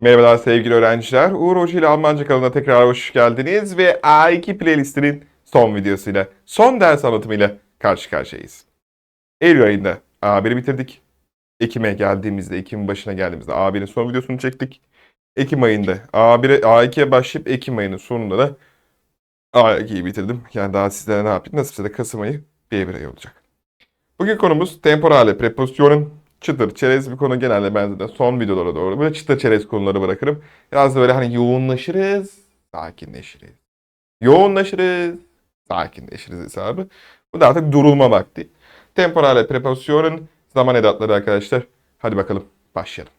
Merhabalar sevgili öğrenciler. Uğur Hoca ile Almanca kanalına tekrar hoş geldiniz ve A2 playlistinin son videosuyla, son ders anlatımıyla karşı karşıyayız. Eylül ayında A1'i bitirdik. Ekim'e geldiğimizde, Ekim başına geldiğimizde A1'in son videosunu çektik. Ekim ayında A1'e, A2'ye başlayıp Ekim ayının sonunda da A2'yi bitirdim. Yani daha sizlere ne yapayım? Nasipse de Kasım ayı B1 ayı olacak. Bugün konumuz temporale prepositionen çıtır çerez bir konu genelde ben zaten son videolara doğru böyle çıtır çerez konuları bırakırım. Biraz da böyle hani yoğunlaşırız, sakinleşiriz. Yoğunlaşırız, sakinleşiriz hesabı. Bu da artık durulma vakti. Temporale prepositionen zaman edatları arkadaşlar. Hadi bakalım başlayalım.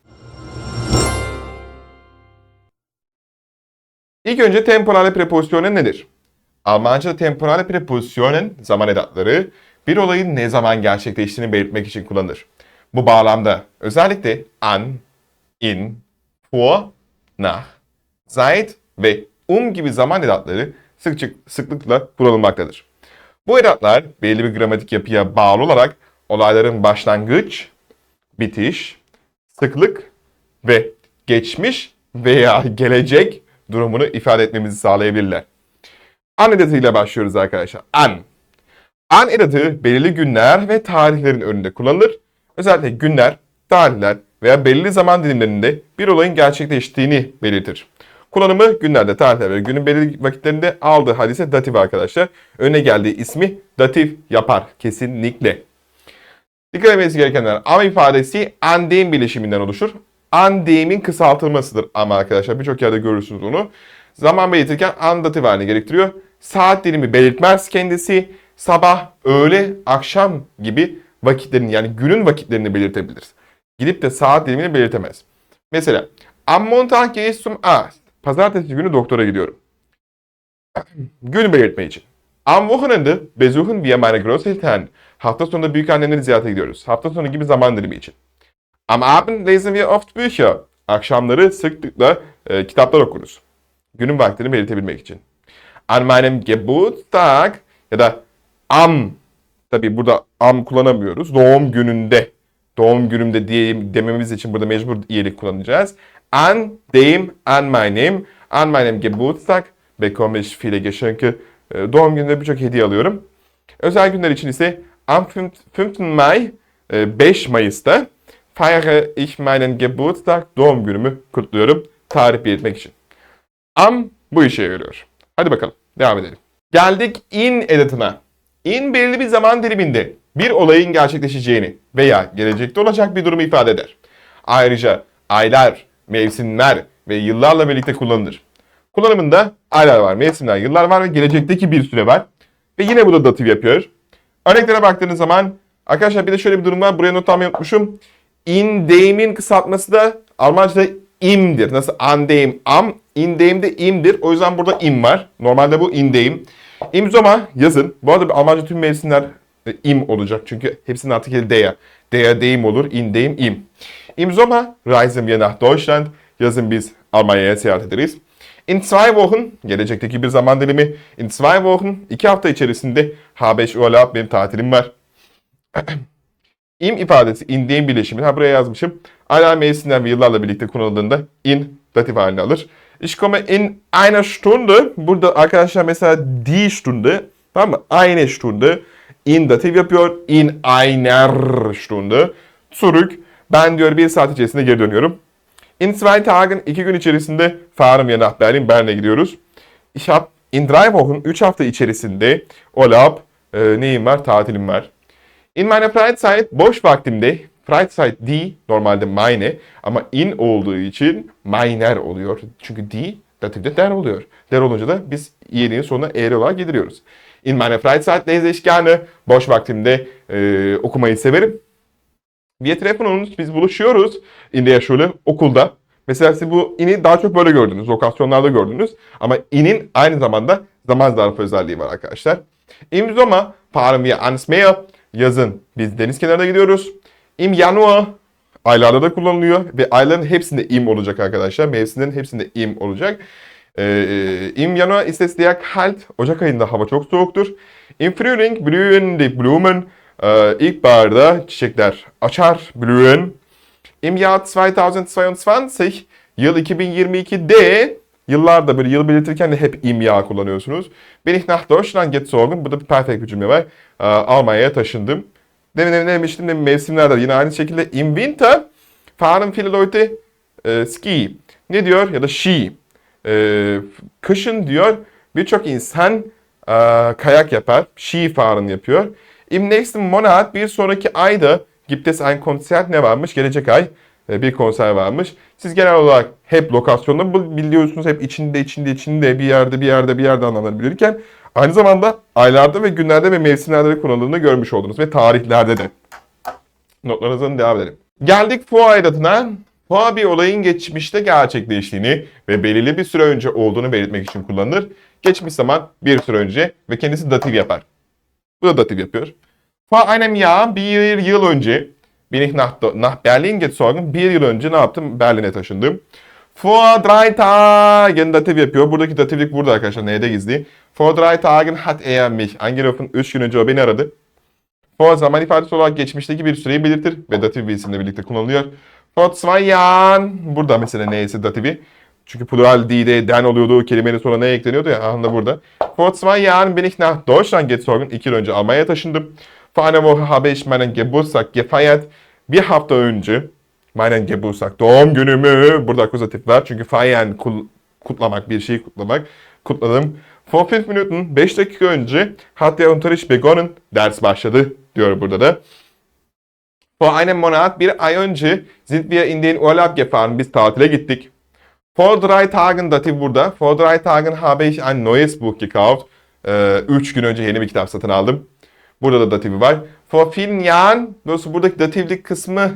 İlk önce temporale prepositionen nedir? Almanca'da temporale prepositionen zaman edatları bir olayın ne zaman gerçekleştiğini belirtmek için kullanılır. Bu bağlamda özellikle an, in, vor, nach, seit ve um gibi zaman edatları sıkça, sıklıkla kullanılmaktadır. Bu edatlar belli bir gramatik yapıya bağlı olarak olayların başlangıç, bitiş, sıklık ve geçmiş veya gelecek durumunu ifade etmemizi sağlayabilirler. An edatıyla başlıyoruz arkadaşlar. An. An edatı belirli günler ve tarihlerin önünde kullanılır. Özellikle günler, tarihler veya belirli zaman dilimlerinde bir olayın gerçekleştiğini belirtir. Kullanımı günlerde, tarihlerde ve günün belirli vakitlerinde aldığı hadise datif arkadaşlar. Öne geldiği ismi datif yapar kesinlikle. Dikkat etmeniz gerekenler am ifadesi an deyim bileşiminden oluşur. An deyimin kısaltılmasıdır ama arkadaşlar birçok yerde görürsünüz onu. Zaman belirtirken an datif halini gerektiriyor. Saat dilimi belirtmez kendisi. Sabah, öğle, akşam gibi vakitlerini yani günün vakitlerini belirtebilir. Gidip de saat dilimini belirtemez. Mesela Am Montag zum Arzt. Pazartesi günü doktora gidiyorum. Gün belirtme için. Am Wochenende besuchen wir meine Großeltern. Hafta sonunda büyük annemleri ziyarete gidiyoruz. Hafta sonu gibi zaman dilimi için. Am Abend lesen wir oft Bücher. Akşamları sıklıkla e, kitaplar okuruz. Günün vaktini belirtebilmek için. An meinem Geburtstag ya da am Tabii burada am kullanamıyoruz. Doğum gününde, doğum günümde diye dememiz için burada mecbur iyilik kullanacağız. An dem an meinem, an meinem Geburtstag bekomme ich viele Geschenke. Doğum gününde birçok hediye alıyorum. Özel günler için ise am 5. Mai, 5 Mayıs'ta feiere ich meinen Geburtstag, doğum günümü kutluyorum. Tarih belirtmek için. Am bu işe yarıyor. Hadi bakalım devam edelim. Geldik in edatına. In belirli bir zaman diliminde bir olayın gerçekleşeceğini veya gelecekte olacak bir durumu ifade eder. Ayrıca aylar, mevsimler ve yıllarla birlikte kullanılır. Kullanımında aylar var, mevsimler, yıllar var ve gelecekteki bir süre var. Ve yine bu da datif yapıyor. Örneklere baktığınız zaman arkadaşlar bir de şöyle bir durum var. Buraya not almayı unutmuşum. In deyimin kısaltması da Almanca'da im'dir. Nasıl an deyim am, in deyim de im'dir. O yüzden burada im var. Normalde bu in deyim. İmzoma yazın. Bu arada Almanca tüm mevsimler e, im olacak. Çünkü hepsinin artikeli der. Der deyim olur. In deyim im. Im Sommer reisen wir nach Deutschland. Yazın biz Almanya'ya seyahat ederiz. In zwei Wochen, gelecekteki bir zaman dilimi. In zwei Wochen, iki hafta içerisinde habe ich Urlaub, benim tatilim var. im ifadesi in deyim bileşimi. Ha buraya yazmışım. Aylar mevsimler ve yıllarla birlikte kullanıldığında in datif halini alır. Ich komme in einer Stunde. Burada arkadaşlar mesela die Stunde. Tamam mı? Eine Stunde. In datif yapıyor. In einer Stunde. Zurück. Ben diyor bir saat içerisinde geri dönüyorum. In zwei Tagen. iki gün içerisinde fahren wir nach Berlin. Berlin'e gidiyoruz. Ich hab in drei Wochen. Üç hafta içerisinde Urlaub. E, neyim var? Tatilim var. In meiner Freizeit. Boş vaktimde. Freizeit die normalde meine ama in olduğu için meiner oluyor. Çünkü die datifde der oluyor. Der olunca da biz iyiliğin sonuna eğri olarak gediriyoruz. In meiner Freizeit lese ich gerne. Boş vaktimde e, okumayı severim. Wir treffen biz buluşuyoruz in der Schule, okulda. Mesela siz bu ini daha çok böyle gördünüz, lokasyonlarda gördünüz. Ama inin aynı zamanda zaman zarfı özelliği var arkadaşlar. Im Sommer fahren wir ans. Yazın biz deniz kenarına gidiyoruz. Im Januar aylarda da kullanılıyor ve ayların hepsinde im olacak arkadaşlar. Mevsimlerin hepsinde im olacak. Ee, Im Januar ist es sehr kalt. Ocak ayında hava çok soğuktur. Im Frühling blühen die Blumen. Ee, ilkbaharda çiçekler açar, blühen. Im Jahr 2022 Yıl 2022'de yıllarda böyle yıl belirtirken de hep imya kullanıyorsunuz. Bin ich nach Deutschland gezogen. Burada bir perfect bir cümle var. Ee, Almanya'ya taşındım. Demin demin demiştim de mevsimlerde yine aynı şekilde im Winter fahren viele Leute e, ski. Ne diyor? Ya da ski. E, kışın diyor birçok insan e, kayak yapar. Ski fahren yapıyor. Im nächsten Monat bir sonraki ayda gibt es ein Konzert ne varmış? Gelecek ay e, bir konser varmış. Siz genel olarak hep lokasyonda biliyorsunuz hep içinde içinde içinde bir yerde bir yerde bir yerde anlamları bilirken aynı zamanda aylarda ve günlerde ve mevsimlerde de kullanıldığını görmüş oldunuz ve tarihlerde de. Notlarınızdan devam edelim. Geldik FOA aidatına. FOA bir olayın geçmişte gerçekleştiğini ve belirli bir süre önce olduğunu belirtmek için kullanılır. Geçmiş zaman bir süre önce ve kendisi datif yapar. Bu da datif yapıyor. Vor einem Jahr bir yıl önce bin ich nach, nach Berlin gezogen. Bir yıl önce ne yaptım? Berlin'e taşındım. Vor drei Tagen datif yapıyor. Buradaki datiflik burada arkadaşlar. Neyde gizli? Vor drei Tagen hat er mich angerufen. 3 gün önce o beni aradı. For zaman ifadesi olarak geçmişteki bir süreyi belirtir ve datif bir isimle birlikte kullanılıyor. For zwei Jahren. Burada mesela neyse datifi. Çünkü plural d'de den oluyordu. Kelimenin sonra ne ekleniyordu ya. Aha da burada. Vor zwei Jahren bin ich nach Deutschland gezogen. İki yıl önce Almanya'ya taşındım. Vor einer Woche habe ich meinen Geburtstag gefeiert. Bir hafta önce meinen Geburtstag, doğum günümü. Burada akuzatif var. Çünkü feiern kul- kutlamak, bir şeyi kutlamak. Kutladım. Vor 5 Minuten, 5 dakika önce hat der Unterricht begonnen. Ders başladı diyor burada da. Vor einem Monat, bir ay önce sind wir in den Urlaub gefahren. Biz tatile gittik. Vor drei Tagen datif burada. Vor drei Tagen habe ich ein neues Buch gekauft. 3 gün önce yeni bir kitap satın aldım. Burada da datifi var. For vielen Jahren, dolayısıyla buradaki datiflik kısmı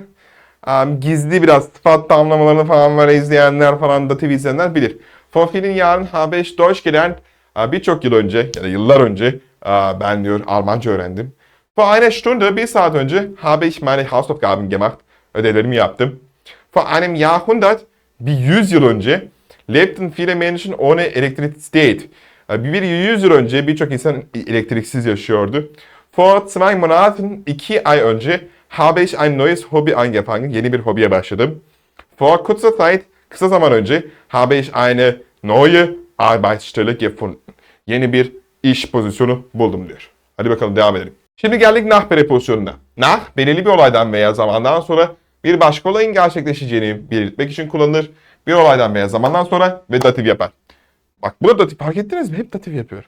gizli biraz sıfat tamlamalarını falan böyle izleyenler falan datif izleyenler bilir. Jahren habe ich Deutsch gelernt. Uh, Birçok yıl önce ya da yıllar önce ben diyor Almanca öğrendim. Vor einer Stunde, bir saat önce habe ich meine Hausaufgaben gemacht. Ödevlerimi yaptım. Vor einem Jahrhundert, bir yüz yıl önce lebten viele Menschen ohne Elektrizität. Bir yüz yıl önce birçok insan elektriksiz yaşıyordu. Vor zwei Monaten, iki ay önce habe ich ein neues Hobby angefangen. Yeni bir hobiye başladım. Vor kurzer Zeit, kısa zaman önce habe ich eine neue Arbeitsstelle gefunden. Yeni bir iş pozisyonu buldum diyor. Hadi bakalım devam edelim. Şimdi geldik nah prepozisyonuna. Nah, belirli bir olaydan veya zamandan sonra bir başka olayın gerçekleşeceğini belirtmek için kullanılır. Bir olaydan veya zamandan sonra ve datif yapar. Bak burada datif fark ettiniz mi? Hep datif yapıyor.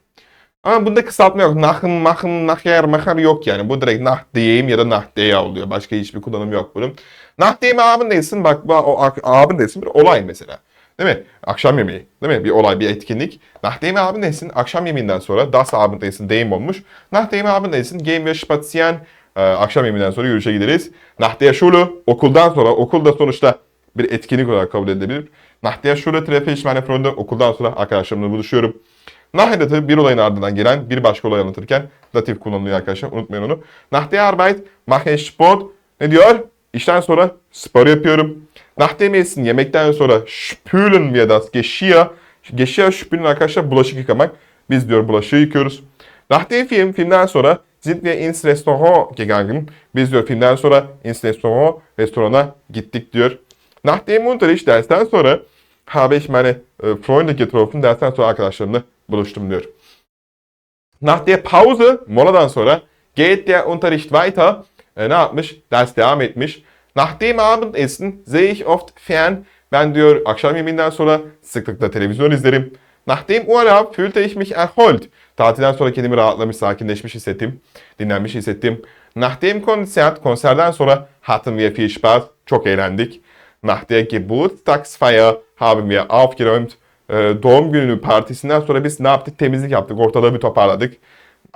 Ama bunda kısaltma yok. Nahın, mahın, nahyer, mahar yok yani. Bu direkt nah diyeyim ya da nah deya oluyor. Başka hiçbir kullanım yok bunun. Nah diyeyim abin değilsin. Bak o, abin değilsin bir olay mesela. Değil mi? Akşam yemeği. Değil mi? Bir olay, bir etkinlik. Nah diyeyim abin değilsin. Akşam yemeğinden sonra das abin değilsin. Deyim olmuş. Nah diyeyim abin değilsin. Gehen wir spazieren. Ee, akşam yemeğinden sonra yürüyüşe gideriz. Nach der Schule. Okuldan sonra. Okulda sonuçta bir etkinlik olarak kabul edilebilir. Nach der Schule treffe ich. Okuldan sonra arkadaşlarımla buluşuyorum. Nah edatı bir olayın ardından gelen bir başka olay anlatırken datif kullanılıyor arkadaşlar. Unutmayın onu. Nach der Arbeit mache Sport. Ne diyor? İşten sonra spor yapıyorum. Nach dem yemekten sonra spülen wir das Geschirr. Geschirr spülen arkadaşlar bulaşık yıkamak. Biz diyor bulaşığı yıkıyoruz. Nach Film filmden sonra sind wir ins Restaurant gegangen. Biz diyor filmden sonra ins Restaurant restorana gittik diyor. Nach dem Unterricht dersten sonra habe ich meine Freunde getroffen. Dersten sonra arkadaşlarımla buluştum diyor. Nach der Pause, moladan sonra geht der Unterricht weiter. E, ne yapmış? Ders devam etmiş. Nach dem Abendessen sehe ich oft fern. Ben diyor akşam yemeğinden sonra sıklıkla televizyon izlerim. Nach dem Urlaub fühlte ich mich erholt. Tatilden sonra kendimi rahatlamış, sakinleşmiş hissettim. Dinlenmiş hissettim. Nach dem Konzert, konserden sonra hatten wir viel Spaß. Çok eğlendik. Nach der Geburtstagsfeier haben wir aufgeräumt. Ee, doğum günü partisinden sonra biz ne yaptık? Temizlik yaptık. Ortalığı bir toparladık.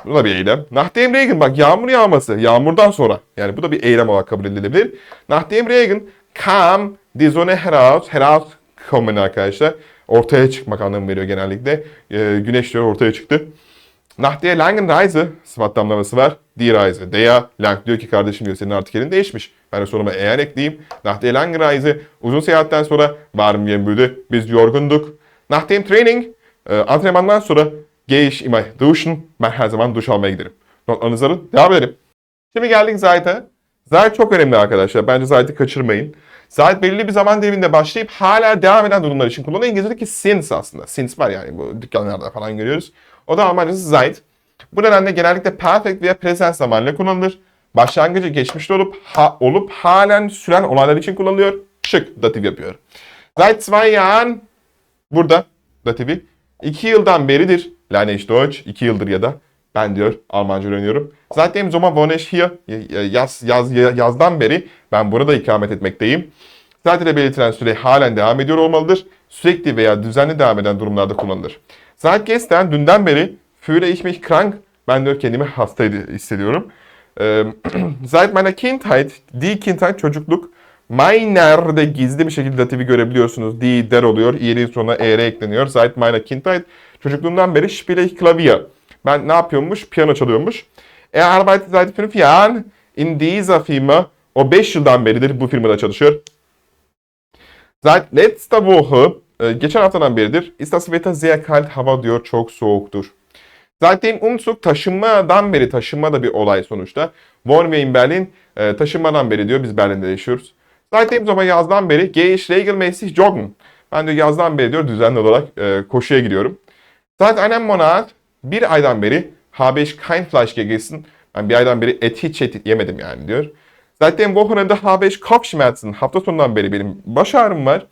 Bu da bir eylem. Nach dem Regen bak yağmur yağması. Yağmurdan sonra. Yani bu da bir eylem olarak kabul edilebilir. Nach dem Regen kam die Sonne heraus. Heraus kommen arkadaşlar. Ortaya çıkmak anlamı veriyor genellikle. Ee, güneş diyor ortaya çıktı. Nach der langen Reise, sıfat damlaması var. Die Reise. Der lang diyor ki kardeşim diyor senin artikelin değişmiş. Ben de sonuma eğer ekleyeyim. Nach der langen Reise, uzun seyahatten sonra varım müde. Biz yorgunduk. Nach dem Training, e, antrenmandan sonra gehe ich immer duschen. Ben her zaman duş almaya giderim. Notlarınızı alın. Devam edelim. Şimdi geldik Zayt'a. Zayt çok önemli arkadaşlar. Bence Zayt'ı kaçırmayın. Saat belirli bir zaman diliminde başlayıp hala devam eden durumlar için kullanılıyor. İngilizce'deki since aslında. Since var yani bu dükkanlarda falan görüyoruz. O da Almancası seit. Bu nedenle genellikle perfect veya present zamanla kullanılır. Başlangıcı geçmişte olup ha, olup halen süren olaylar için kullanılıyor. Şık datif yapıyor. Seit zwei Jahren burada datifi. iki yıldan beridir. İch Deutsch. iki yıldır ya da ben diyor Almanca öğreniyorum. Zaten Zoma ich hier. Yaz, yaz, yazdan beri ben burada ikamet etmekteyim. Zaten belirtilen süre halen devam ediyor olmalıdır. Sürekli veya düzenli devam eden durumlarda kullanılır. Seit gestern dünden beri fühle ich mich krank. Ben diyor kendimi hasta hissediyorum. Seit meiner Kindheit, die Kindheit çocukluk. Meiner de gizli bir şekilde datifi görebiliyorsunuz. Die, der oluyor. İ'nin sonuna er ekleniyor. Seit meiner Kindheit. Çocukluğumdan beri spiele Klavier. Ben ne yapıyormuş? Piyano çalıyormuş. Er arbeitet seit fünf Jahren in dieser Firma. O 5 yıldan beridir bu firmada çalışıyor. Seit letzter Woche, e, geçen haftadan beridir, ist das Wetter kalt, hava diyor çok soğuktur. Zaten Umzug taşınmadan beri, taşınma da bir olay sonuçta. Wohnen wir in Berlin, e, taşınmadan beri diyor, biz Berlin'de yaşıyoruz. Zaten zaman yazdan beri, gehe ich regelmäßig joggen. Ben diyor yazdan beri diyor düzenli olarak e, koşuya gidiyorum. Seit einem Monat, bir aydan beri, habe ich kein Fleisch gegessen. Ben bir aydan beri et hiç et yemedim yani diyor. Zaten Wochenende habe ich Kopfschmerzen. Hafta sonundan beri benim baş ağrım var.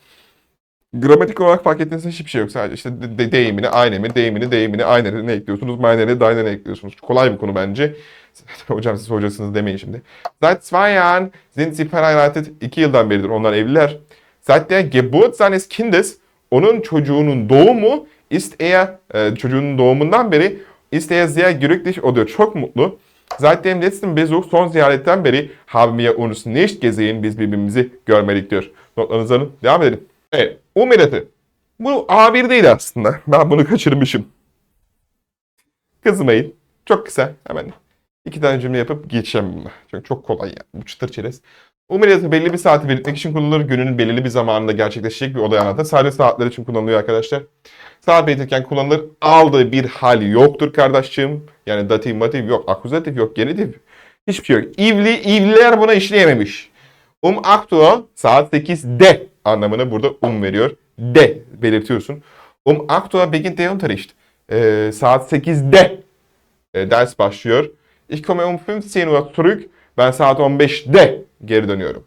Gramatik olarak fark ettiğiniz hiçbir şey yok. Sadece işte de, de, deyimini, aynemi, deyimini, deyimini, ayneni ekliyorsunuz. Maineni, daineni ekliyorsunuz. Kolay bir konu bence. Hocam siz hocasınız demeyin şimdi. Seit zwei Jahren sind sie verheiratet. İki yıldan beridir onlar evliler. Seit der Geburt seines Kindes, onun çocuğunun doğumu ist er, e, çocuğunun doğumundan beri ist er sehr glücklich, o diyor çok mutlu. Seit dem letzten Besuch, son ziyaretten beri haben wir uns nicht gesehen, biz birbirimizi görmedik diyor. Notlarınızı alın, devam edelim. Evet, umireti. Bu A1 değil aslında. Ben bunu kaçırmışım. Kızmayın. Çok kısa. Hemen iki tane cümle yapıp geçeceğim bununla. Çünkü çok kolay yani. Bu çıtır çerez. Umireti belli bir saati belirtmek için kullanılır. Günün belirli bir zamanında gerçekleşecek bir olay anlatır. Sadece saatler için kullanılıyor arkadaşlar. Saat belirtirken kullanılır. Aldığı bir hali yoktur kardeşçığım. Yani datif, matif yok. Akuzatif yok. Genitif. Hiçbir şey yok. İvli, ivliler buna işleyememiş. Um aktua saat 8'de anlamını burada um veriyor. De belirtiyorsun. Um aktua beginnt der Unterricht. Ee, saat 8'de e, ders başlıyor. Ich komme um 15 Uhr zurück. Ben saat 15'de geri dönüyorum.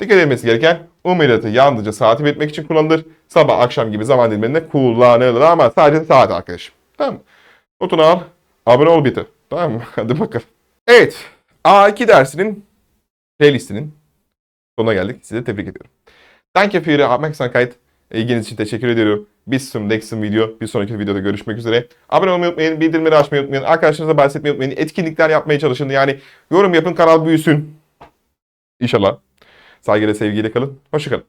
Dikkat edilmesi gereken umiratı yalnızca saati belirtmek için kullanılır. Sabah akşam gibi zaman dilimlerinde kullanılır ama sadece saat arkadaşım. Tamam mı? Notunu al. Abone ol bitir. Tamam mı? Hadi bakalım. Evet. A2 dersinin playlistinin sonuna geldik. Size tebrik ediyorum. Danke für Ihre Aufmerksamkeit. İlginiz için teşekkür ediyorum. Bis zum nächsten video. Bir sonraki videoda görüşmek üzere. Abone olmayı unutmayın. Bildirimleri açmayı unutmayın. Arkadaşlarınıza bahsetmeyi unutmayın. Etkinlikler yapmaya çalışın. Yani yorum yapın kanal büyüsün. İnşallah. Saygıyla sevgiyle kalın. Hoşçakalın.